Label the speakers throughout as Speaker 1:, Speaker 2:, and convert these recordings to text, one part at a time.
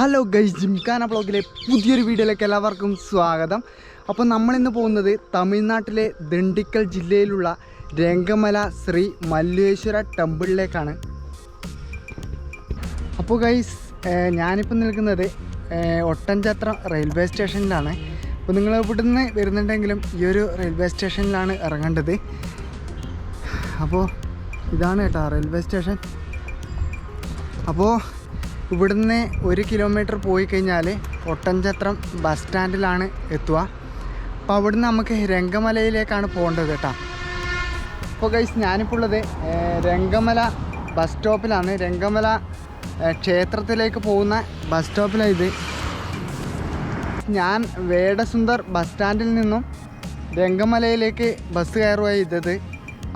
Speaker 1: Hello guys gymkhana ബ്ലോഗിലെ പുതിയൊരു വീഡിയോയിലേക്ക് എല്ലാവർക്കും സ്വാഗതം. അപ്പോൾ നമ്മളിന്ന് പോകുന്നത് തമിഴ്നാട്ടിലെ ദിണ്ടിക്കൽ ജില്ലയിലുള്ള രംഗമല ശ്രീ മല്ലേശ്വര ടെമ്പിളിലേക്കാണ്. അപ്പോൾ ഗൈസ് ഞാനിപ്പോൾ നിൽക്കുന്നത് ഏഹ്, റെയിൽവേ സ്റ്റേഷനിലാണ്. അപ്പോൾ നിങ്ങൾ ഇവിടെ നിന്ന് വരുന്നുണ്ടെങ്കിലും ഈ ഒരു റെയിൽവേ സ്റ്റേഷനിലാണ് ഇറങ്ങേണ്ടത്. അപ്പോൾ ഇതാണ് കേട്ടോ റെയിൽവേ സ്റ്റേഷൻ. അപ്പോൾ ഇവിടുന്ന് ഒരു കിലോമീറ്റർ പോയി കഴിഞ്ഞാൽ ഒട്ടൻചത്രം ബസ് സ്റ്റാൻഡിലാണ് എത്തുക. അപ്പോൾ അവിടുന്ന് നമുക്ക് രംഗമലയിലേക്കാണ് പോകേണ്ടത് കേട്ടോ. അപ്പോൾ ഗൈസ് ഞാനിപ്പോൾ ഉള്ളത് രംഗമല ബസ് സ്റ്റോപ്പിലാണ് രംഗമല ക്ഷേത്രത്തിലേക്ക് പോകുന്ന ബസ് സ്റ്റോപ്പിലാണ് ഇത്. ഞാൻ വേടസുന്ദർ ബസ് സ്റ്റാൻഡിൽ നിന്നും രംഗമലയിലേക്ക് ബസ് കയറുകയാണ് ഇതത്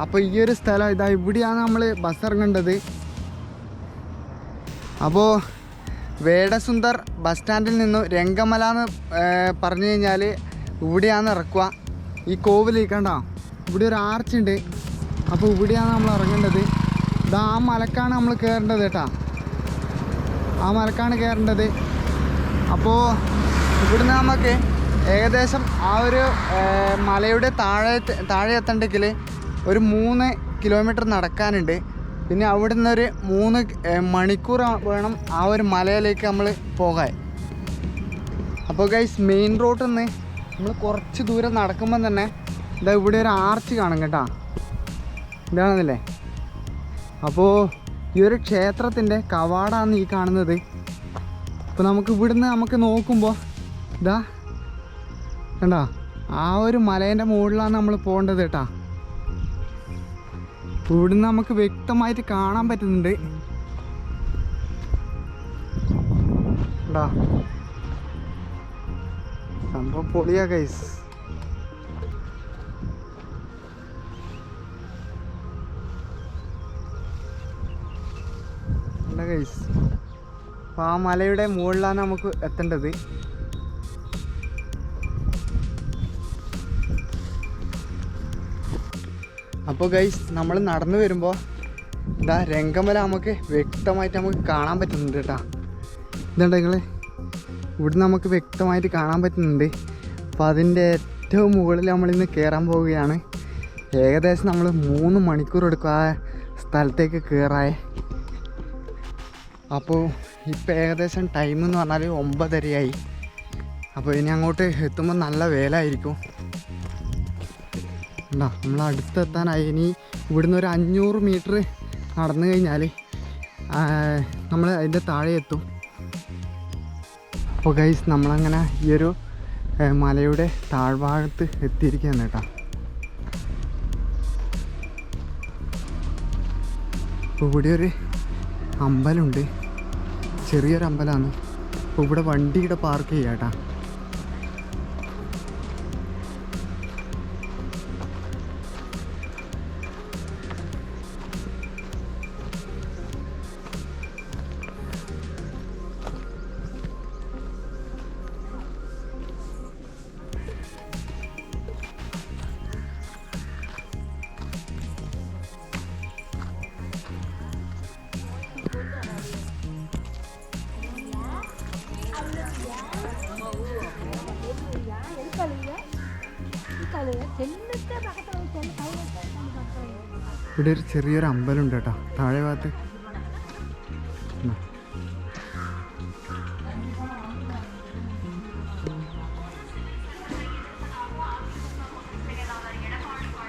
Speaker 1: അപ്പോൾ ഈ ഒരു സ്ഥലം ഇതാ ഇവിടെയാണ് നമ്മൾ ബസ് ഇറങ്ങേണ്ടത്. അപ്പോൾ വേടസുന്ദർ ബസ് സ്റ്റാൻഡിൽ നിന്നും രംഗമല എന്ന് പറഞ്ഞു കഴിഞ്ഞാൽ ഇവിടെയാണ് ഇറക്കുക. ഈ കോവിൽ കണ്ടോ? ഇവിടെ ഒരു ആർച്ച് ഉണ്ട് അപ്പോൾ ഇവിടെയാണ് നമ്മൾ ഇറങ്ങേണ്ടത്. ഇതാ ആ മലക്കാണ് നമ്മൾ കയറേണ്ടത് കേട്ടോ. ആ മലക്കാണ് കയറേണ്ടത്. അപ്പോൾ ഇവിടുന്ന് നമുക്ക് ഏകദേശം ആ ഒരു മലയുടെ താഴെ താഴെ എത്തണ്ടെങ്കിൽ ഒരു മൂന്ന് കിലോമീറ്റർ നടക്കാനുണ്ട്. പിന്നെ അവിടെ ഒരു മൂന്ന് മണിക്കൂർ വേണം ആ ഒരു മലയിലേക്ക് നമ്മൾ പോകാൻ. അപ്പോൾ ഗൈസ് മെയിൻ റോഡിൽ നിന്ന് നമ്മൾ കുറച്ച് ദൂരം നടക്കുമ്പോൾ തന്നെ ഇതാ ഇവിടെ ഒരു ആർച്ച് കാണും കേട്ടോ. ഇതാണെന്നില്ലേ അപ്പോൾ ഈ ഒരു ക്ഷേത്രത്തിന്റെ കവാടാണ് ഈ കാണുന്നത്. അപ്പോൾ നമുക്ക് ഇവിടുന്ന് നമുക്ക് നോക്കുമ്പോൾ ഇതാ കണ്ടോ? ആ ഒരു മലേന്റെ മുകളിലാണ് നമ്മൾ പോകേണ്ടത് കേട്ടാ. ഇവിടുന്ന് നമുക്ക് വ്യക്തമായിട്ട് കാണാൻ പറ്റുന്നുണ്ട്. സംഭവം പൊളിയാ കൈസ് കൈസ് ആ മലയുടെ മുകളിലാണ് നമുക്ക് എത്തേണ്ടത്. അപ്പോൾ ഗൈസ് നമ്മൾ നടന്നു വരുമ്പോൾ ഇതാ രംഗമല നമുക്ക് വ്യക്തമായിട്ട് നമുക്ക് കാണാൻ പറ്റുന്നുണ്ട് കേട്ടോ ഇതുണ്ട് നിങ്ങൾ ഇവിടുന്ന് നമുക്ക് വ്യക്തമായിട്ട് കാണാൻ പറ്റുന്നുണ്ട്. അപ്പോൾ അതിന്റെ ഏറ്റവും മുകളിൽ നമ്മളിന്ന് കയറാൻ പോവുകയാണ്. ഏകദേശം നമ്മൾ മൂന്ന് മണിക്കൂർ എടുക്കും ആ സ്ഥലത്തേക്ക് കയറായ അപ്പോൾ ഇപ്പോൾ ഏകദേശം ടൈം എന്ന് പറഞ്ഞാൽ ഒമ്പതരയായി. അപ്പോൾ ഇനി അങ്ങോട്ട് എത്തുമ്പോൾ നല്ല വേലായിരിക്കും. ഉണ്ടോ നമ്മൾ അടുത്തെത്താനായി. ഇനി ഇവിടുന്ന് ഒരു അഞ്ഞൂറ് മീറ്റർ നടന്നു കഴിഞ്ഞാൽ നമ്മൾ അതിന്റെ താഴെ എത്തും. അപ്പോൾ ഗൈസ് നമ്മളങ്ങനെ ഈ ഒരു മലയുടെ താഴ്ഭാഗത്ത് എത്തിയിരിക്കുകയാണ് കേട്ടോ. ഇവിടെ ഒരു അമ്പലമുണ്ട് ചെറിയൊരു അമ്പലമാണ് ഇവിടെ വണ്ടി ഇവിടെ പാർക്ക് ചെയ്യാം കേട്ടോ. ഇവിടെ ഒരു ചെറിയൊരു അമ്പലമുണ്ട് കേട്ടോ. താഴെ ഭാഗത്ത്.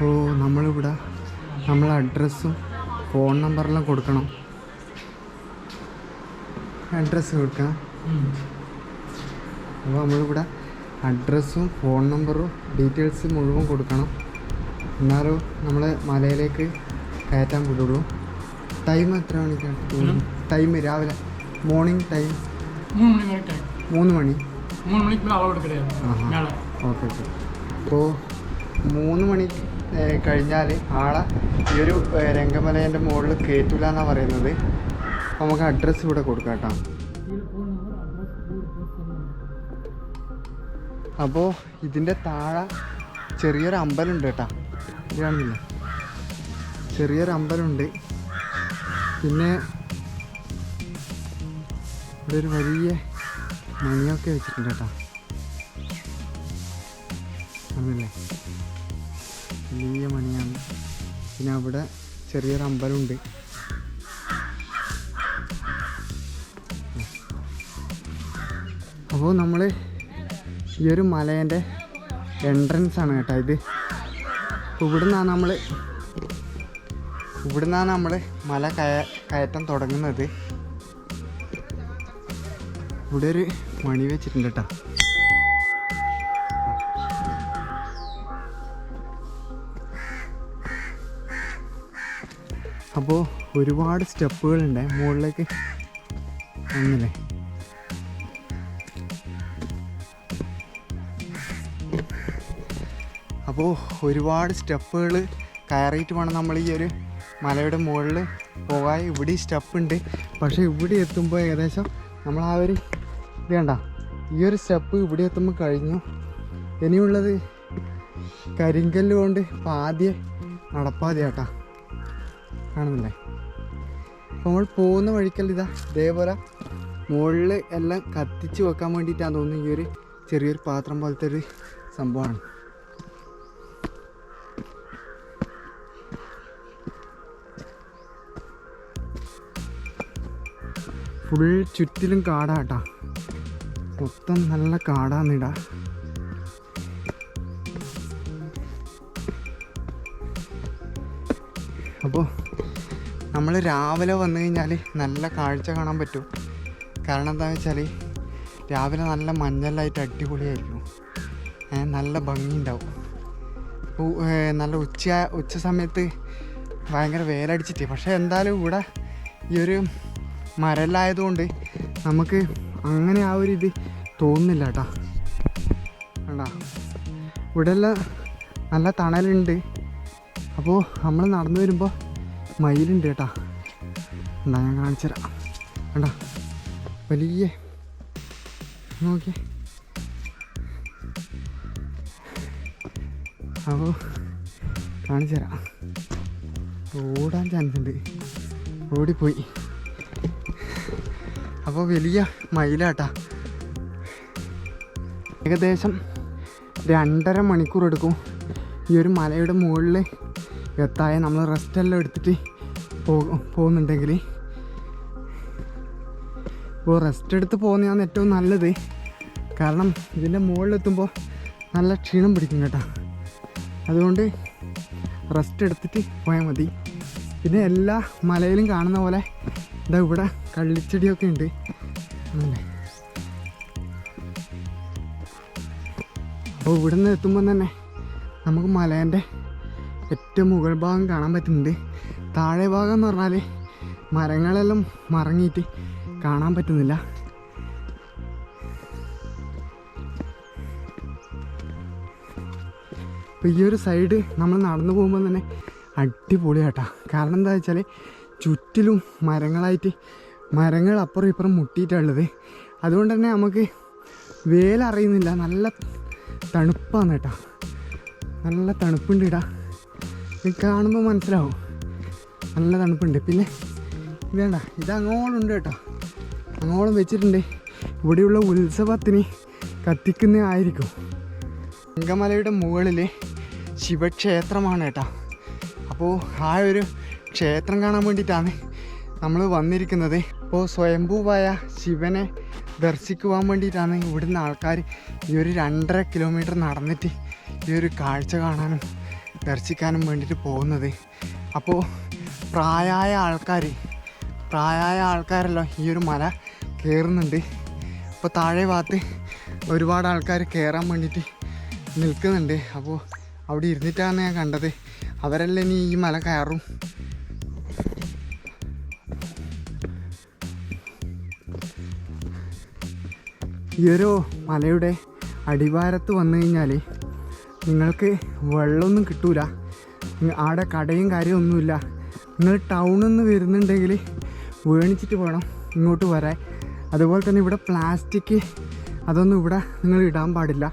Speaker 1: ഓ നമ്മളിവിടെ നമ്മൾ അഡ്രസ്സും ഫോൺ നമ്പറെല്ലാം കൊടുക്കണം. അഡ്രസ്സ് കൊടുക്കാം. അപ്പോൾ നമ്മളിവിടെ അഡ്രസ്സും ഫോൺ നമ്പറും ഡീറ്റെയിൽസ് മുഴുവൻ കൊടുക്കണം. എന്നാലും നമ്മൾ മലയിലേക്ക് കയറ്റാൻ വിടുള്ളൂ. ടൈം എത്ര മണിക്കാണ് ടൈം രാവിലെ. മോർണിംഗ് ടൈം മൂന്ന് മണി ഓക്കെ ഓക്കെ അപ്പോൾ മൂന്ന് മണി കഴിഞ്ഞാൽ ആളെ ഈ ഒരു രംഗമലേന്റെ മുകളിൽ കയറ്റില്ല എന്നാണ് പറയുന്നത്. അപ്പോൾ നമുക്ക് അഡ്രസ്സ് ഇവിടെ കൊടുക്കാം കേട്ടോ. അപ്പോൾ ഇതിന്റെ താഴെ ചെറിയൊരു അമ്പലം ഉണ്ട് കേട്ടോ. ഇത് ചെറിയൊരു അമ്പലമുണ്ട് പിന്നെ ഇവിടെ ഒരു വലിയ മണിയൊക്കെ വെച്ചിട്ടുണ്ട് കേട്ടോ. അന്നല്ലേ വലിയ മണിയാണ്. പിന്നെ അവിടെ ചെറിയൊരു അമ്പലമുണ്ട് അപ്പോൾ നമ്മൾ ഈ ഒരു മലേന്റെ എൻട്രൻസ് ആണ് കേട്ടോ ഇത്. ഇവിടുന്നാണ് നമ്മൾ ഇവിടെ നിന്നാണ് നമ്മൾ മല കയ കയറ്റം തുടങ്ങുന്നത്. ഇവിടെ ഒരു മണി വെച്ചിട്ടുണ്ട് കേട്ടോ അപ്പോൾ ഒരുപാട് സ്റ്റെപ്പുകളുണ്ട്. മുകളിലേക്ക് അങ്ങനെ അപ്പോൾ ഒരുപാട് സ്റ്റെപ്പുകൾ കയറിയിട്ട് വേണം നമ്മൾ ഈ ഒരു മലയുടെ മുകളിൽ പോകാൻ ഇവിടെ സ്റ്റെപ്പ് ഉണ്ട്. പക്ഷേ ഇവിടെ എത്തുമ്പോൾ ഏകദേശം നമ്മൾ ആ ഒരു കണ്ട ഈ ഒരു സ്റ്റെപ്പ് ഇവിടെ എത്തുമ്പോൾ കഴിഞ്ഞു. ഇനിയുള്ളത് കരിങ്കല്ല് കൊണ്ട് പാതിയെ നടപ്പാതി ചേട്ടാ കാണുന്നില്ലേ? അപ്പോൾ നമ്മൾ പോകുന്ന വഴിക്കല്ല ഇതാ ഇതേപോലെ മുകളിൽ എല്ലാം കത്തിച്ച് വെക്കാൻ വേണ്ടിയിട്ടാണ് തോന്നുന്നത് ഈ ഒരു ചെറിയൊരു പാത്രം പോലത്തെ ഒരു സംഭവമാണ്. ഫുൾ ചുറ്റിലും കാടാട്ടാ മൊത്തം നല്ല കാടാന്നിടാ. അപ്പോൾ നമ്മൾ രാവിലെ വന്നു കഴിഞ്ഞാൽ നല്ല കാഴ്ച കാണാൻ പറ്റും. കാരണം എന്താണെന്ന് വെച്ചാൽ രാവിലെ നല്ല മഞ്ഞളായിട്ട് അടിപൊളിയായിരിക്കും. നല്ല ഭംഗിയുണ്ടാവും നല്ല ഉച്ച ഉച്ച സമയത്ത് ഭയങ്കര വേലടിച്ചിട്ട്. പക്ഷേ എന്തായാലും ഇവിടെ ഈ ഒരു മരലായതുകൊണ്ട് നമുക്ക് അങ്ങനെ ആ ഒരു ഇത് തോന്നുന്നില്ല കേട്ടോ കണ്ടാ? ഇവിടെ എല്ലാം നല്ല തണലുണ്ട്. അപ്പോൾ നമ്മൾ നടന്നു വരുമ്പോൾ മയിലുണ്ട് കേട്ടാ എന്താ ഞാൻ കാണിച്ചു തരാം. കണ്ടാ? വലിയ നോക്കി അപ്പോൾ കാണിച്ചു തരാം. ഓടാൻ ചാൻസ് ഉണ്ട്. ഓടിപ്പോയി. അപ്പോൾ വലിയ മയിലാട്ടാ. ഏകദേശം രണ്ടര മണിക്കൂർ എടുക്കും. ഈ ഒരു മലയുടെ മുകളിൽ എത്തായ നമ്മൾ റെസ്റ്റ് എല്ലാം എടുത്തിട്ട് പോകും പോകുന്നുണ്ടെങ്കിൽ ഇപ്പോൾ റെസ്റ്റ് എടുത്ത് പോകുന്നതാണ് ഏറ്റവും നല്ലത്. കാരണം ഇതിന്റെ മുകളിലെത്തുമ്പോൾ നല്ല ക്ഷീണം പിടിക്കും കേട്ടോ. അതുകൊണ്ട് റെസ്റ്റ് എടുത്തിട്ട് പോയാൽ മതി. പിന്നെ എല്ലാ മലയിലും കാണുന്ന പോലെ ഇതാ ഇവിടെ കള്ളിച്ചെടിയൊക്കെ ഉണ്ട്. അങ്ങനെ അപ്പോൾ ഇവിടെ നിന്ന് എത്തുമ്പോൾ തന്നെ നമുക്ക് മലേന്റെ ഏറ്റവും മുകൾ ഭാഗം കാണാൻ പറ്റുന്നുണ്ട്. താഴെ ഭാഗം എന്ന് പറഞ്ഞാൽ മരങ്ങളെല്ലാം മറങ്ങിയിട്ട് കാണാൻ പറ്റുന്നില്ല. അപ്പോൾ ഈ ഒരു സൈഡ് നമ്മൾ നടന്നു പോകുമ്പോൾ തന്നെ അടിപൊളിയാട്ടാ. കാരണം എന്താ വെച്ചാൽ ചുറ്റിലും മരങ്ങളായിട്ട് മരങ്ങൾ അപ്പുറം ഇപ്പുറം മുട്ടിയിട്ടുള്ളത് അതുകൊണ്ട് തന്നെ നമുക്ക് വേല അറിയുന്നില്ല. നല്ല തണുപ്പാണ് കേട്ടോ. നല്ല തണുപ്പുണ്ട് ഇടാ കാണുമ്പോൾ മനസ്സിലാവും. നല്ല തണുപ്പുണ്ട്. പിന്നെ വേണ്ട ഇത് അങ്ങോളുണ്ട് കേട്ടോ. അങ്ങോളം വെച്ചിട്ടുണ്ട്. ഇവിടെയുള്ള ഉത്സവത്തിന് കത്തിക്കുന്ന ആയിരിക്കും. അങ്കമലയുടെ മുകളിൽ ശിവക്ഷേത്രമാണ് കേട്ടോ. അപ്പോൾ ആ ഒരു ക്ഷേത്രം കാണാൻ വേണ്ടിയിട്ടാണ് നമ്മൾ വന്നിരിക്കുന്നത്. അപ്പോൾ സ്വയംഭൂവായ ശിവനെ ദർശിക്കുവാൻ വേണ്ടിയിട്ടാണ് ഇവിടുന്ന് ആൾക്കാർ ഈ ഒരു രണ്ടര കിലോമീറ്റർ നടന്നിട്ട് ഈ ഒരു കാഴ്ച കാണാനും ദർശിക്കാനും വേണ്ടിയിട്ട് പോകുന്നത്. അപ്പോൾ പ്രായമായ ആൾക്കാർ പ്രായമായ ആൾക്കാരെല്ലാം ഈ ഒരു മല കയറുന്നുണ്ട്. അപ്പോൾ താഴെ ഭാഗത്ത് ഒരുപാട് ആൾക്കാർ കയറാൻ വേണ്ടിയിട്ട് നിൽക്കുന്നുണ്ട്. അപ്പോൾ അവിടെ ഇരുന്നിട്ടാണ് ഞാൻ കണ്ടത്. അവരെല്ലാം ഇനി ഈ മല കയറും. ഈ ഒരു മലയുടെ അടിവാരത്ത് വന്നു കഴിഞ്ഞാൽ നിങ്ങൾക്ക് വെള്ളമൊന്നും കിട്ടൂല. ആടെ കടയും കാര്യമൊന്നുമില്ല. നിങ്ങൾ ടൗണിൽ നിന്ന് വരുന്നുണ്ടെങ്കിൽ വേണിച്ചിട്ട് വേണം ഇങ്ങോട്ട് വരാൻ. അതുപോലെ തന്നെ ഇവിടെ പ്ലാസ്റ്റിക് അതൊന്നും ഇവിടെ നിങ്ങൾ ഇടാൻ പാടില്ല.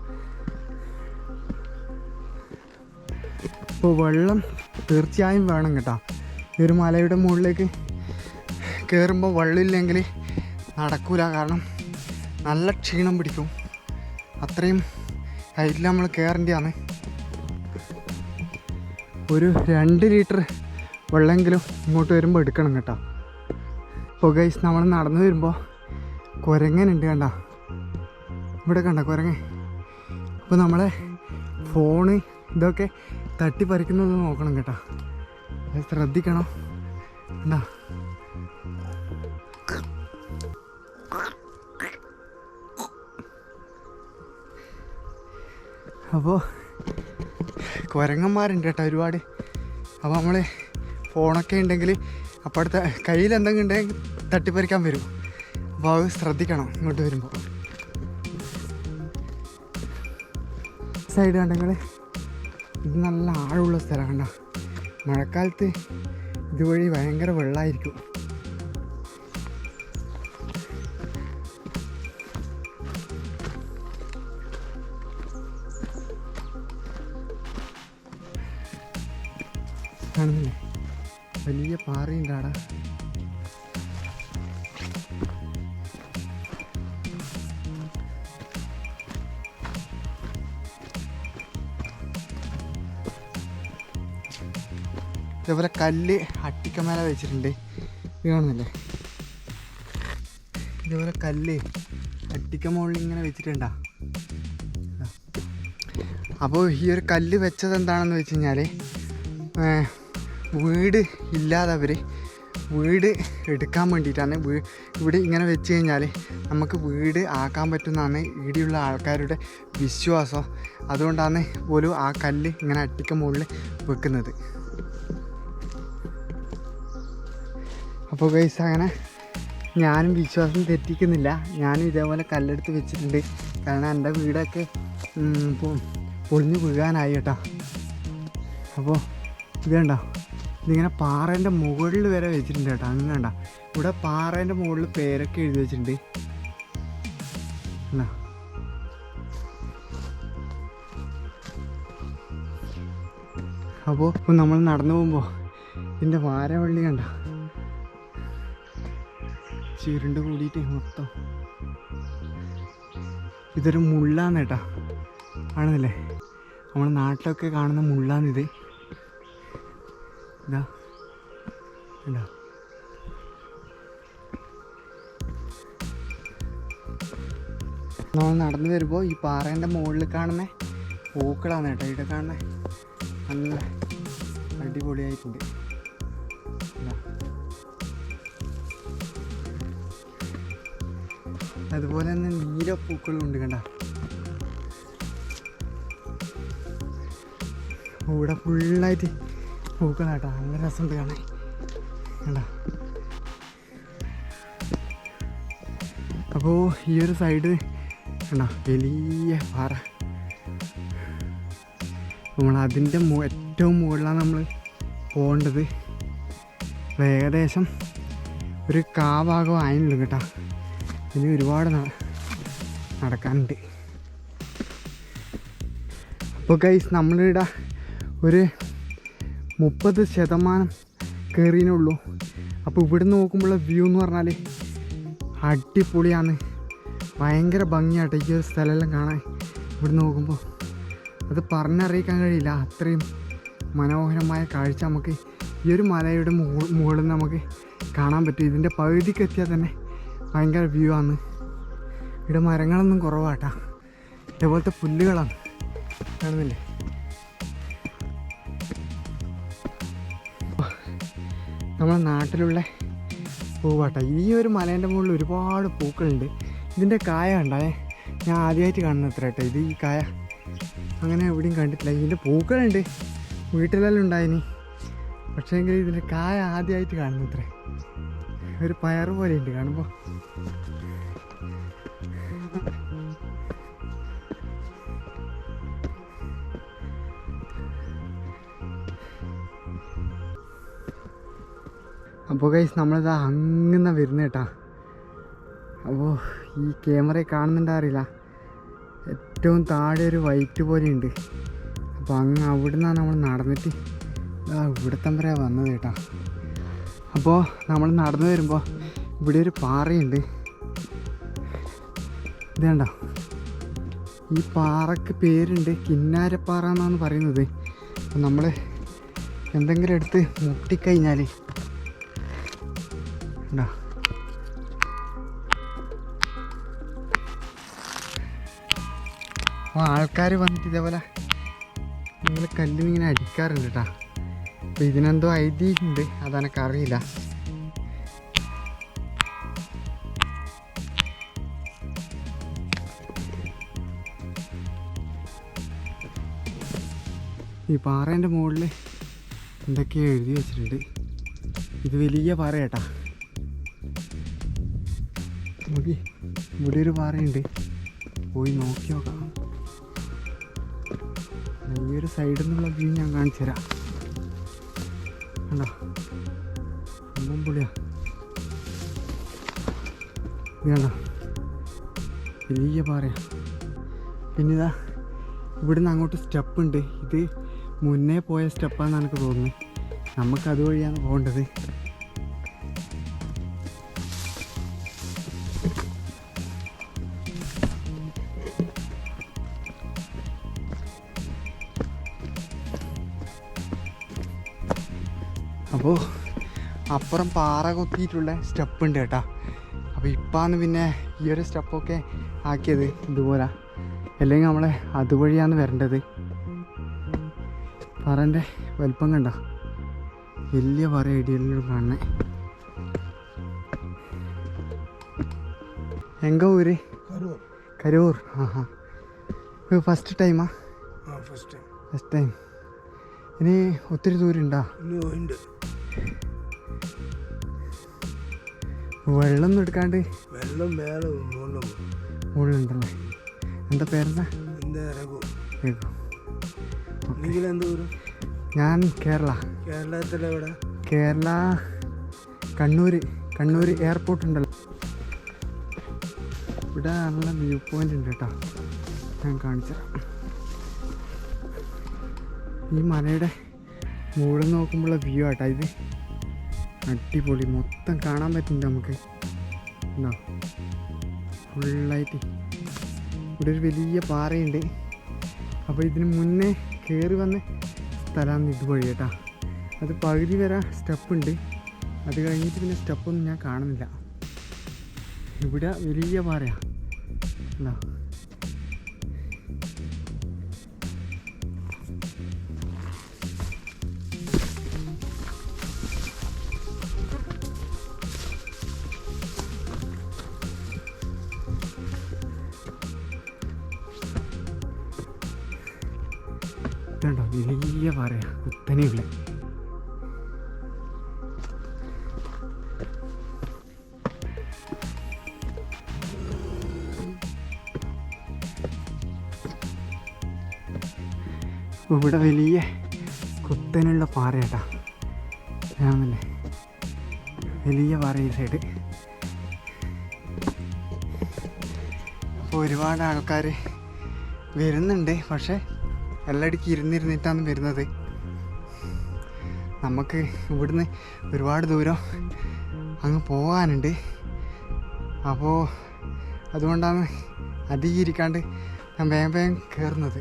Speaker 1: ഇപ്പോൾ വെള്ളം തീർച്ചയായും വേണം കേട്ടോ. ഈ ഒരു മലയുടെ മുകളിലേക്ക് കയറുമ്പോൾ വെള്ളമില്ലെങ്കിൽ നടക്കൂല. കാരണം നല്ല ക്ഷീണം പിടിക്കും. അത്രയും ഹൈറ്റിൽ നമ്മൾ കയറേണ്ടതാണ് ഒരു രണ്ട് ലിറ്റർ വെള്ളമെങ്കിലും ഇങ്ങോട്ട് വരുമ്പോൾ എടുക്കണം കേട്ടോ. അപ്പോൾ ഗൈസ് നമ്മൾ നടന്നു വരുമ്പോൾ കുരങ്ങനുണ്ട് കണ്ട. ഇവിടെ കണ്ട കുരങ്ങൻ. അപ്പോൾ നമ്മളെ ഫോണ് ഇതൊക്കെ തട്ടിപ്പറിക്കുന്നത് നോക്കണം കേട്ടോ. ശ്രദ്ധിക്കണം. കണ്ടാ? അപ്പോൾ കുരങ്ങന്മാരുണ്ട് കേട്ടോ ഒരുപാട്. അപ്പോൾ നമ്മൾ ഫോണൊക്കെ ഉണ്ടെങ്കിൽ അപ്പോഴത്തെ കയ്യിൽ എന്തെങ്കിലും ഉണ്ടെങ്കിൽ തട്ടിപ്പറിക്കാൻ വരും. അപ്പോൾ അത് ശ്രദ്ധിക്കണം ഇങ്ങോട്ട് വരുമ്പോൾ സൈഡ് കണ്ടെങ്കിൽ ഇത് നല്ല ആഴമുള്ള സ്ഥലം കണ്ട. മഴക്കാലത്ത് ഇതുവഴി ഭയങ്കര വെള്ളമായിരിക്കും കാണുന്നില്ലേ? വലിയ പാറയും കാണാ. ഇതേപോലെ കല്ല് അട്ടിക്കമേല വെച്ചിട്ടുണ്ട്. കാണുന്നില്ലേ? ഇതേപോലെ കല്ല് അട്ടിക്കമോളിൽ ഇങ്ങനെ വെച്ചിട്ടുണ്ടാ? അപ്പോൾ ഈ ഒരു കല്ല് വെച്ചത് എന്താണെന്ന് വെച്ച് കഴിഞ്ഞാൽ വീട് ഇല്ലാത്തവർ വീട് എടുക്കാൻ വേണ്ടിയിട്ടാണ് ഇവിടെ ഇങ്ങനെ വെച്ച് കഴിഞ്ഞാൽ നമുക്ക് വീട് ആക്കാൻ പറ്റുന്നതാണ് ഇവിടെയുള്ള ആൾക്കാരുടെ വിശ്വാസം. അതുകൊണ്ടാണ് ഒരു ആ കല്ല് ഇങ്ങനെ അട്ടിക്ക മുകളിൽ വെക്കുന്നത്. അപ്പോൾ ഗൈസ് അങ്ങനെ ഞാനും വിശ്വാസം തെറ്റിക്കുന്നില്ല. ഞാനും ഇതേപോലെ കല്ലെടുത്ത് വെച്ചിട്ടുണ്ട്. കാരണം എന്റെ വീടൊക്കെ പൊളിഞ്ഞു വീഴാനായി കേട്ടോ. അപ്പോൾ ഇത് കണ്ടോ? ഇതിങ്ങനെ പാറേന്റെ മുകളിൽ വരെ വെച്ചിട്ടുണ്ട് കേട്ടോ. അങ്ങണ്ട ഇവിടെ പാറേന്റെ മുകളിൽ പേരൊക്കെ എഴുതി വെച്ചിട്ടുണ്ട്? അപ്പോൾ ഇപ്പം നമ്മൾ നടന്നു പോകുമ്പോൾ ഇതിന്റെ വാരവള്ളി കണ്ട? ചുരുണ്ട് കൂടിയിട്ട് മൊത്തം. ഇതൊരു മുള്ളാന്ന് കേട്ടാ. ആണെന്നല്ലേ? നമ്മുടെ നാട്ടിലൊക്കെ കാണുന്ന മുള്ളാന്നിത് ഇതാ No. നമ്മൾ നടന്നു വരുമ്പോൾ ഈ പാറേന്റെ മുകളിൽ കാണുന്ന പൂക്കളാണ് കേട്ടോ ഇവിടെ കാണുന്ന നല്ല അടിപൊളിയായിട്ടുണ്ട്. അതുപോലെ തന്നെ നീല പൂക്കളും ഉണ്ട് കണ്ട ഇവിടെ ഫുള്ളായിട്ട് പൂക്കളാട്ടോ നല്ല രസമുണ്ട് കാണാൻ. കണ്ട? അപ്പോൾ ഈ ഒരു സൈഡ് കണ്ടോ? വലിയ പാറ. നമ്മൾ അതിന്റെ ഏറ്റവും മുകളിലാണ് നമ്മൾ പോകേണ്ടത്. ഏകദേശം ഒരു കാവാകോ ആയിട്ടുണ്ട് കേട്ടോ. ഇനി ഒരുപാട് നടക്കാനുണ്ട്. അപ്പോൾ ഗൈസ് നമ്മളിവിടെ ഒരു മുപ്പത് ശതമാനം കയറിയേ അപ്പോൾ ഇവിടെ നോക്കുമ്പോഴുള്ള വ്യൂ എന്ന് പറഞ്ഞാൽ അടിപൊളിയാണ്. ഭയങ്കര ഭംഗിയാട്ടോ ഈ ഒരു സ്ഥലമെല്ലാം കാണാൻ. ഇവിടെ നോക്കുമ്പോൾ അത് പറഞ്ഞറിയിക്കാൻ കഴിയില്ല. അത്രയും മനോഹരമായ കാഴ്ച നമുക്ക് ഈ ഒരു മലയുടെ മുക- മുകളിൽ നമുക്ക് കാണാൻ പറ്റും. ഇതിന്റെ പകുതിക്ക് എത്തിയാൽ തന്നെ ഭയങ്കര വ്യൂ ആണ്. ഇവിടെ മരങ്ങളൊന്നും കുറവാട്ടാ. ഇതേപോലത്തെ പുല്ലുകളാണ്. കാണുന്നില്ലേ? നമ്മളെ നാട്ടിലുള്ള പൂവാട്ട. ഈ ഒരു മലേന്റെ മുകളിൽ ഒരുപാട് പൂക്കളുണ്ട്. ഇതിന്റെ കായ ഉണ്ടായേ ഞാൻ ആദ്യമായിട്ട് കാണുന്ന അത്ര കേട്ടോ ഇത് ഈ കായ. അങ്ങനെ എവിടെയും കണ്ടിട്ടില്ല. ഇതിന്റെ പൂക്കളുണ്ട്. വീട്ടിലെല്ലാം ഉണ്ടായിനി. പക്ഷേ എങ്കിൽ ഇതിന്റെ കായ ആദ്യമായിട്ട് കാണുന്നത്രേ. ഒരു പയർ പോലെ ഉണ്ട് കാണുമ്പോൾ അപ്പോൾ കൈസ് നമ്മളിതാ അങ്ങനെ വരുന്ന കേട്ടാ അപ്പോൾ ഈ ക്യാമറയിൽ കാണുന്നുണ്ടാ അറിയില്ല. ഏറ്റവും താഴെ ഒരു വൈറ്റ് പോലെ ഉണ്ട് അപ്പോൾ അങ്ങ് അവിടെ നിന്നാണ് നമ്മൾ നടന്നിട്ട് ഇവിടത്തം വരെ വന്നത് കേട്ടാ അപ്പോൾ നമ്മൾ നടന്നു വരുമ്പോൾ ഇവിടെ ഒരു പാറയുണ്ട്. ഇത് ഈ പാറക്ക് പേരുണ്ട് കിന്നാരപ്പാറ എന്നാണ് പറയുന്നത്. നമ്മൾ എന്തെങ്കിലും എടുത്ത് മുട്ടിക്കഴിഞ്ഞാൽ കണ്ടോ അപ്പോൾ ആൾക്കാർ വന്നിട്ട് ഇതേപോലെ നിങ്ങൾ കല്ലിന് ഇങ്ങനെ അടിക്കാറുണ്ട് കേട്ടോ അപ്പോൾ ഇതിനെന്തോ ഐതിഹ്യമുണ്ട് അതെനിക്ക് അറിയില്ല. ഈ പാറേന്റെ മുകളിൽ എന്തൊക്കെയോ എഴുതി വെച്ചിട്ടുണ്ട്. ഇത് വലിയ പാറ കേട്ടാ നോക്കി ഇവിടെ ഒരു പാറയുണ്ട്. പോയി നോക്കി നോക്കാം. ഈ ഒരു സൈഡിൽ നിന്നുള്ള വ്യൂ ഞാൻ കാണിച്ചു തരാം. കണ്ടോ? സംഭവം പൊളിയാ. ഇത് കണ്ടോ? വലിയ പാറയാ. പിന്നെ ഇതാ ഇവിടുന്ന് അങ്ങോട്ട് സ്റ്റെപ്പ് ഉണ്ട്. ഇത് മുന്നേ പോയ സ്റ്റെപ്പാണെന്ന് എനിക്ക് തോന്നുന്നത്. നമുക്ക് അതുവഴിയാണ് പോകേണ്ടത്. അപ്പുറം പാറ കൊത്തിയിട്ടുള്ള സ്റ്റെപ്പ് ഉണ്ട് കേട്ടോ. അപ്പോൾ ഇപ്പാന്ന് പിന്നെ ഈ ഒരു സ്റ്റെപ്പൊക്കെ ആക്കിയത് ഇതുപോലെ. അല്ലെങ്കിൽ നമ്മൾ അതുവഴിയാണ് വരേണ്ടത്. പറന്റെ വലിപ്പം കണ്ട? വലിയ പറ ഇടിയിലും കാണണേ എങ്ക ഊര്?
Speaker 2: കരൂർ.
Speaker 1: ആഹാ. ഇത് ഫസ്റ്റ് ടൈമാ
Speaker 2: ആ? ഫസ്റ്റ് ടൈം
Speaker 1: ഇനി ഒത്തിരി ദൂരം ഉണ്ടോ
Speaker 2: ഉണ്ട്.
Speaker 1: വെള്ളം എടുക്കാണ്ട്
Speaker 2: വെള്ളം വേറെ
Speaker 1: ഉള്ളുണ്ടല്ലേ എന്താ പേരെന്താ? ഞാൻ കേരള.
Speaker 2: കേരളത്തിലെവിടെ
Speaker 1: കേരള കണ്ണൂർ കണ്ണൂർ എയർപോർട്ട് ഉണ്ടല്ലോ. ഇവിടെ നല്ല വ്യൂ പോയിന്റ് ഉണ്ട് കേട്ടോ. ഞാൻ കാണിച്ചു ഈ മലയുടെ മുകളിൽ നോക്കുമ്പോഴുള്ള വ്യൂ ആട്ടോ ഇത്. അടിപൊളി മൊത്തം കാണാൻ പറ്റുന്നുണ്ട് നമുക്ക്. എന്നാ ഫുള്ളായിട്ട് ഇവിടെ ഒരു വലിയ പാറയുണ്ട്. അപ്പോൾ ഇതിന് മുന്നേ കയറി വന്ന സ്ഥലമാണ് ഇതുവഴി കേട്ടോ. അത് പകുതി വരെ സ്റ്റെപ്പ് ഉണ്ട് അത് കഴിഞ്ഞിട്ട് പിന്നെ സ്റ്റെപ്പൊന്നും ഞാൻ കാണുന്നില്ല. ഇവിടെ വലിയ പാറയാണ് എന്താ വലിയ പാറയാ കുത്തനെയുള്ള ഇവിടെ വലിയ കുത്തനുള്ള പാറയാട്ടാ. കാണുന്നില്ലേ വലിയ പാറ ഈ സൈഡ്. അപ്പോൾ ഒരുപാട് ആൾക്കാർ വരുന്നുണ്ട് പക്ഷേ എല്ലായിടയ്ക്ക് ഇരുന്നിരുന്നിട്ടാണ് വരുന്നത്. നമുക്ക് ഇവിടുന്ന് ഒരുപാട് ദൂരം അങ്ങ് പോകാനുണ്ട് അപ്പോൾ അതുകൊണ്ടാണ് അധികം ഇരിക്കാണ്ട് ഞാൻ വേഗം വേഗം കയറുന്നത്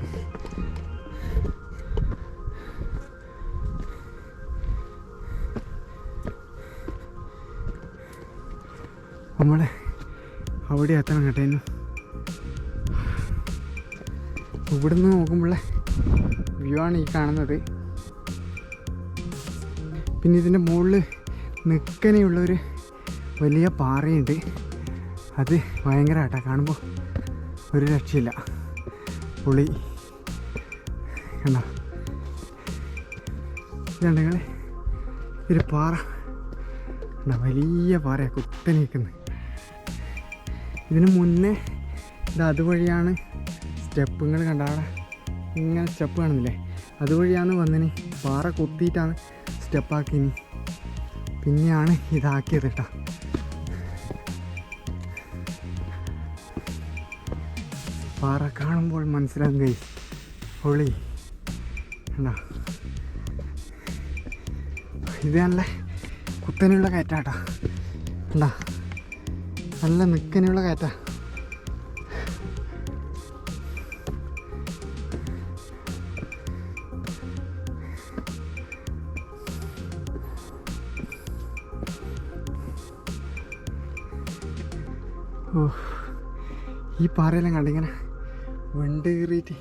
Speaker 1: നമ്മൾ അവിടെ എത്തണം കേട്ടോ ഇന്ന് ഇവിടുന്ന് നോക്കുമ്പോഴേ വ്യൂ ആണ് ഈ കാണുന്നത്. പിന്നെ ഇതിന്റെ മുകളിൽ നിൽക്കനെയുള്ളൊരു വലിയ പാറയുണ്ട്. അത് ഭയങ്കരമായിട്ടാണ് കാണുമ്പോൾ ഒരു രക്ഷയില്ല. പുളി. കണ്ടോ? ഇതുണ്ടെങ്കിൽ ഒരു പാറ. കണ്ടോ? വലിയ പാറയാണ് കുത്തനെ നിൽക്കുന്നത് ഇതിന് മുന്നേ ഇത് അതുവഴിയാണ് സ്റ്റെപ്പുകൾ കണ്ട? അവിടെ ഇങ്ങനെ സ്റ്റെപ്പ് കാണുന്നില്ലേ? അതുവഴിയാണ് വന്നിന്. പാറ കുത്തിയിട്ടാണ് സ്റ്റെപ്പാക്കിനി. പിന്നെയാണ് ഇതാക്കിയത് കേട്ടോ. പാറ കാണുമ്പോൾ മനസ്സിലാകും കൈ പൊളി. കണ്ടോ? ഇത് നല്ല കുത്തനെയുള്ള കയറ്റാട്ടോ കണ്ടോ? നല്ല നിൽക്കനുള്ള കയറ്റാ. ഈ പാറയെല്ലാം കണ്ടിങ്ങനെ വെണ്ട് കയറിയിട്ട്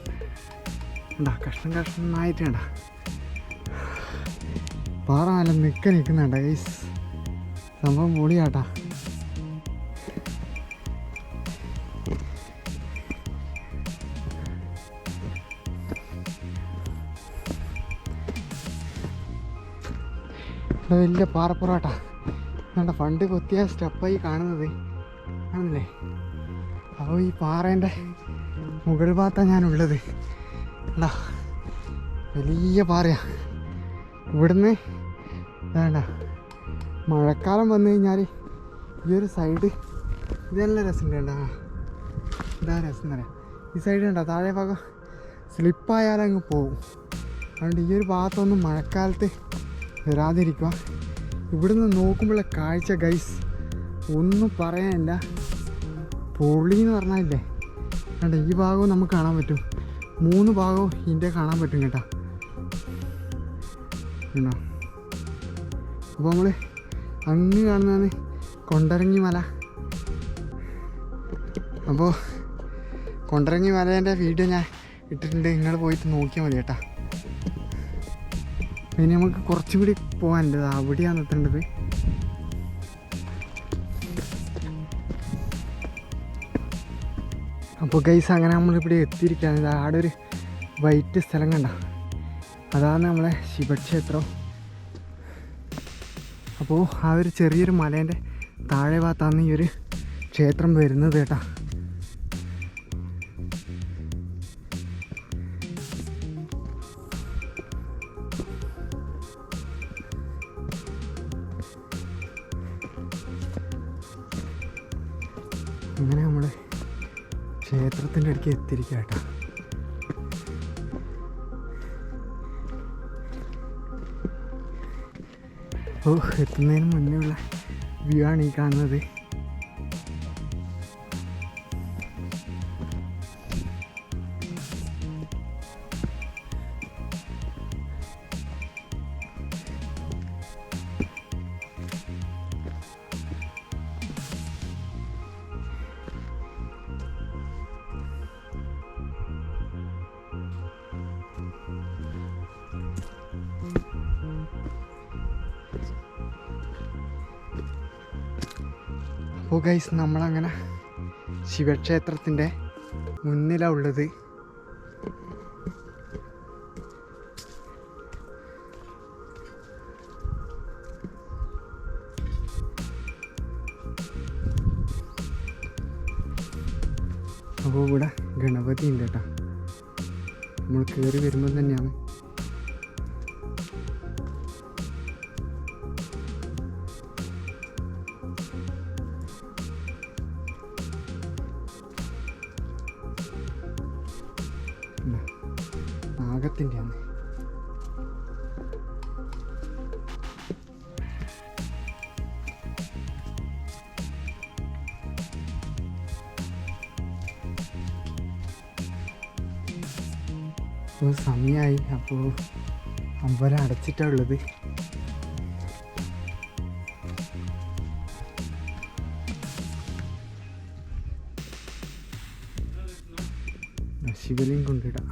Speaker 1: ഉണ്ടാ കഷ്ണം കഷ്ണമായിട്ട് കണ്ട. പാറ നല്ല നിൽക്ക നിൽക്കുന്നുണ്ട ഗൈസ് സംഭവം പൊളിയാട്ടാ. വലിയ പാറപ്പുറാട്ടാ വേണ്ട ഫണ്ട് കൊത്തിയ സ്റ്റെപ്പായി കാണുന്നത്. ആണല്ലേ അപ്പോൾ ഈ പാറേന്റെ മുകൾ ഭാഗത്താണ് ഞാനുള്ളത്. എന്താ വലിയ പാറയാണ് ഇവിടുന്ന് വേണ്ട മഴക്കാലം വന്നു കഴിഞ്ഞാൽ ഈ ഒരു സൈഡ് ഇതെല്ലാം രസമുണ്ട് കേട്ടോ ഇതാ രസം എന്ന് പറയാം ഈ സൈഡ് കണ്ടോ താഴെ ഭാഗം സ്ലിപ്പായാലങ്ങ് പോകും. അതുകൊണ്ട് ഈ ഒരു ഭാഗത്തൊന്നും മഴക്കാലത്ത് വരാതിരിക്കുക. ഇവിടുന്ന് നോക്കുമ്പോഴുള്ള കാഴ്ച ഗൈസ് ഒന്നും പറയാനില്ല. പൊള്ളി എന്ന് പറഞ്ഞാലേ കണ്ട ഈ ഭാഗവും നമുക്ക് കാണാൻ പറ്റും. മൂന്ന് ഭാഗവും ഇതിന്റെ കാണാൻ പറ്റും കേട്ടോ. അപ്പോൾ നമ്മൾ അങ്ങ് കാണുന്നതാണ് കൊണ്ടരങ്ങി മല. അപ്പോൾ കൊണ്ടരങ്ങി മലേന്റെ വീഡിയോ ഞാൻ ഇട്ടിട്ടുണ്ട്. നിങ്ങൾ പോയിട്ട് നോക്കിയാൽ മതി കേട്ടോ. ഇനി നമുക്ക് കുറച്ചും കൂടി പോകാനുണ്ട് അവിടെയാണ് എത്തേണ്ടത് അപ്പോൾ ഗൈസ് അങ്ങനെ നമ്മളിവിടെ എത്തിയിരിക്കുകയാണ്. ഇത് ആടെ ഒരു വൈറ്റ് സ്ഥലം കണ്ട. അതാണ് നമ്മളെ ശിവക്ഷേത്രം അപ്പോൾ ആ ഒരു ചെറിയൊരു മലേന്റെ താഴെ ഭാഗത്താണ് ഈ ഒരു ക്ഷേത്രം വരുന്നത് കേട്ടോ. അങ്ങനെ നമ്മൾ ക്ഷേത്രത്തിന്റെ അടുക്ക് എത്തിരിക്കട്ടെ കേട്ടോ. ഓ എത്തുന്നതിന് മുന്നേ ഉള്ള വ്യൂ ആണ് ഈ കാണുന്നത്. ഗൈസ് നമ്മളങ്ങനെ ശിവക്ഷേത്രത്തിന്റെ മുന്നിലാണ് ഉള്ളത്. അപ്പോൾ ഇവിടെ ഗണപതി ഉണ്ട് കേട്ടോ. നമ്മൾ കയറി വരുമ്പോൾ തന്നെയാണ്. അപ്പോൾ അമ്പലം അടച്ചിട്ടാണ് ഉള്ളത്. ശിവലിംഗം കൊണ്ടിടാം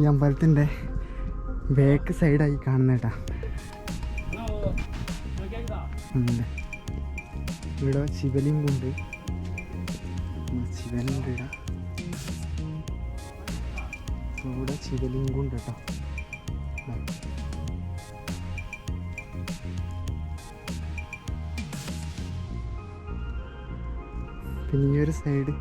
Speaker 1: ഈ അമ്പലത്തിന്റെ ബാക്ക് സൈഡായി കാണുന്ന കേട്ടാ ഇവിടെ ശിവലിംഗമുണ്ട് ഉണ്ട്. ശിവനുണ്ട് ഇവിടെ ഇവിടെ ശിവലിംഗമുണ്ട് കേട്ടോ പിന്നെ ഈ ഒരു സൈഡ്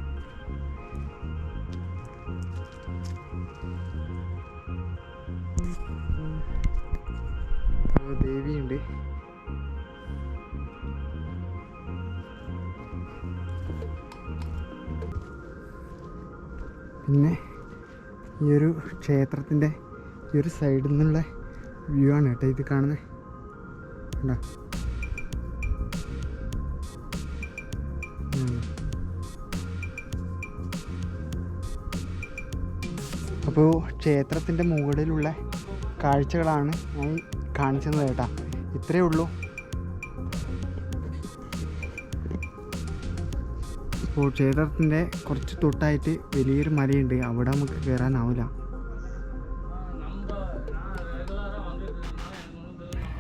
Speaker 1: പിന്നെ ഈ ഒരു ക്ഷേത്രത്തിന്റെ ഈ ഒരു സൈഡിൽ നിന്നുള്ള വ്യൂ ആണ് കേട്ടോ ഇത് കാണുന്നത്. കണ്ടോ? അപ്പോൾ ക്ഷേത്രത്തിന്റെ മുകളിലുള്ള കാഴ്ചകളാണ് ഞാൻ കാണിച്ചത് കേട്ടോ. ഇത്രയേ ഉള്ളൂ. അപ്പോൾ ക്ഷേത്രത്തിന്റെ കുറച്ച് തൊട്ടായിട്ട് വലിയൊരു മലയുണ്ട്. അവിടെ നമുക്ക് കയറാനാവില്ല.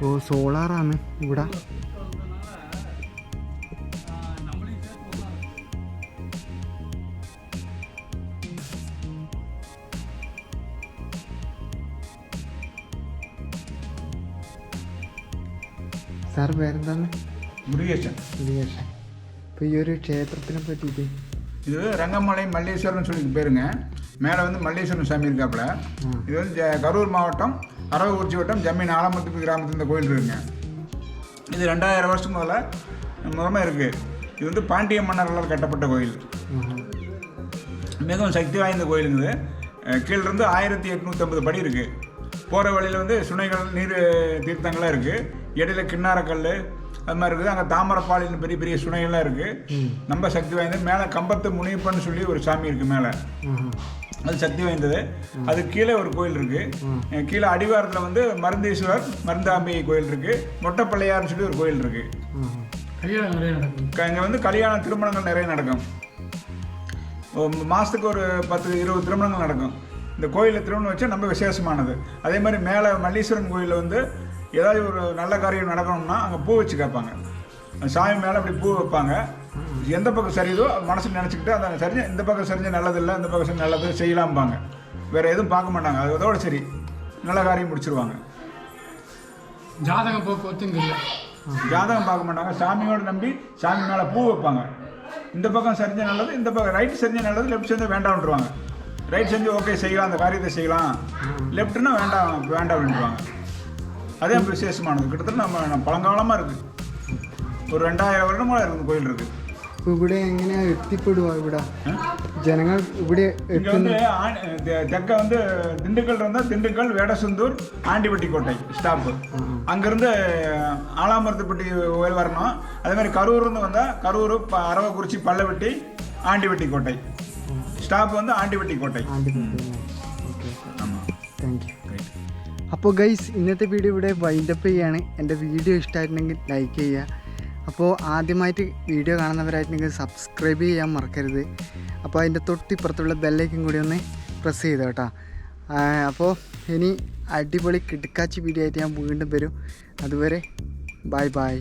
Speaker 1: ഓ സോളാറാണ് ഇവിടെ. സാർ പേരെന്താണ്?
Speaker 3: മുരുകേശൻ.
Speaker 1: മുരുകേശൻ. അപ്പോൾ ഈ ഒരു ക്ഷേത്രത്തിനെ പറ്റിയിട്ട്
Speaker 3: இது ரங்கமலை மல்லேஸ்வரன் சொல்லி பேருங்க மேலே வந்து மல்லேஸ்வரன் சாமி இருக்காப்புல இது வந்து ஜ- கரூர் மாவட்டம் அரவக்குறிச்சி வட்டம் ஜமீன் ஆலமத்துப்பு கிராமத்தில் இந்த கோயில் இருக்குங்க இது ரெண்டாயிரம் வருஷம் முதல்ல முதமே இருக்குது இது வந்து பாண்டிய மன்னர்களால் கட்டப்பட்ட கோயில் மிகவும் சக்தி வாய்ந்த கோயிலுங்குது அஹ் கீழிருந்து ஆயிரத்தி எட்நூற்றம்பது படி இருக்குது போகிற வழியில் வந்து சுனைகள் நீர் தீர்த்தங்கள்லாம் இருக்குது இடையில கிண்ணாரக்கல் அது மாதிரி இருக்குது. அங்கே தாமரப்பாளையம் பெரிய பெரிய சுனைகள்லாம் இருக்குது ரொம்ப சக்தி வாய்ந்தது. மேலே கம்பத்து முனியப்பன் சொல்லி ஒரு சாமி இருக்குது மேலே. அது சக்தி வாய்ந்தது. அது கீழே ஒரு கோயில் இருக்குது கீழே அடிவாரத்தில் வந்து மருந்தீஸ்வரர் மருந்தாம்பி கோயில் இருக்குது மொட்டைப்பிள்ளையார்னு சொல்லி ஒரு கோயில் இருக்குது
Speaker 4: கல்யாணம் நிறைய நடக்கும்.
Speaker 3: இங்கே வந்து கல்யாண திருமணங்கள் நிறைய நடக்கும். மாதத்துக்கு ஒரு பத்து இருபது திருமணங்கள் நடக்கும். இந்த கோயிலில் திருமணம் வச்சா ரொம்ப விசேஷமானது. அதே மாதிரி மேலே மல்லீஸ்வரன் கோயிலில் வந்து ஏதாவது ஒரு நல்ல காரியம் நடக்கணும்னா அங்கே பூ வச்சு கேட்பாங்க. சாமி மேலே அப்படி பூ வைப்பாங்க. எந்த பக்கம் சரியுதோ மனசு நினச்சிக்கிட்டு அந்த சரிஞ்ச இந்த பக்கம் சரிஞ்ச நல்லதில்லை இந்த பக்கம் சரி நல்லது செய்யலாம்பாங்க. வேறு எதுவும் பார்க்க மாட்டாங்க. அது அதோட சரி. நல்ல காரியம் முடிச்சிருவாங்க.
Speaker 4: ஜாதக போக்குவரத்து இங்கே இல்லை
Speaker 3: ஜாதகம் பார்க்க மாட்டாங்க. சாமியோட நம்பி சாமி மேலே பூ வைப்பாங்க. இந்த பக்கம் செஞ்ச நல்லது இந்த பக்கம் ரைட் செஞ்ச நல்லது லெஃப்ட் செஞ்ச வேண்டாம்ன்றவாங்க. ரைட் செஞ்சு ஓகே செய்யலாம் அந்த காரியத்தை செய்யலாம். லெஃப்ட்னா வேண்டாம் வேண்டாம் அப்படின்ட்டுருவாங்க அதே விசேஷமானது கிட்டத்தட்ட நம்ம நம்ம பழங்காலமாக இருக்குது ஒரு ரெண்டாயிரம் வருடமாக இருக்குது கோயில் இருக்குது
Speaker 1: അപ്പോൾ ഇവിടെ എങ്ങനെയാ എത്തിപ്പെടുക ഇവിടെ ജനങ്ങൾ ഇവിടെ
Speaker 3: இங்கே வந்து ஆண்- தெ- தெற்க வந்து திண்டுக்கல் இருந்தால் திண்டுக்கல் வேடசுந்தூர் ஆண்டிப்பட்டி கோட்டை ஸ்டாப்பு அங்கேருந்து ஆலாமரத்துப்பட்டி கோயில் வரணும் அதே மாதிரி கரூர்லேருந்து வந்தால் கரூர் ப அரவக்குறிச்சி பள்ளவட்டி ஆண்டிப்பட்டி கோட்டை ஸ்டாப் வந்து ஆண்டிப்பட்டி கோட்டை
Speaker 1: അപ്പോൾ ഗൈസ് ഇന്നത്തെ വീഡിയോ ഇവിടെ വൈൻഡപ്പ് ചെയ്യാണ് എന്റെ വീഡിയോ ഇഷ്ടമായിട്ടുണ്ടെങ്കിൽ ലൈക്ക് ചെയ്യുക. അപ്പോൾ ആദ്യമായിട്ട് വീഡിയോ കാണുന്നവരായിട്ടുണ്ടെങ്കിൽ സബ്സ്ക്രൈബ് ചെയ്യാൻ മറക്കരുത്. അപ്പോൾ അതിന്റെ തൊട്ടിപ്പുറത്തുള്ള ബെല്ലേക്കും കൂടി ഒന്ന് പ്രസ് ചെയ്തോ കേട്ടോ. അപ്പോൾ ഇനി അടിപൊളി കിടക്കാച്ചി വീഡിയോ ആയിട്ട് ഞാൻ വീണ്ടും വരും. അതുവരെ ബൈ ബൈ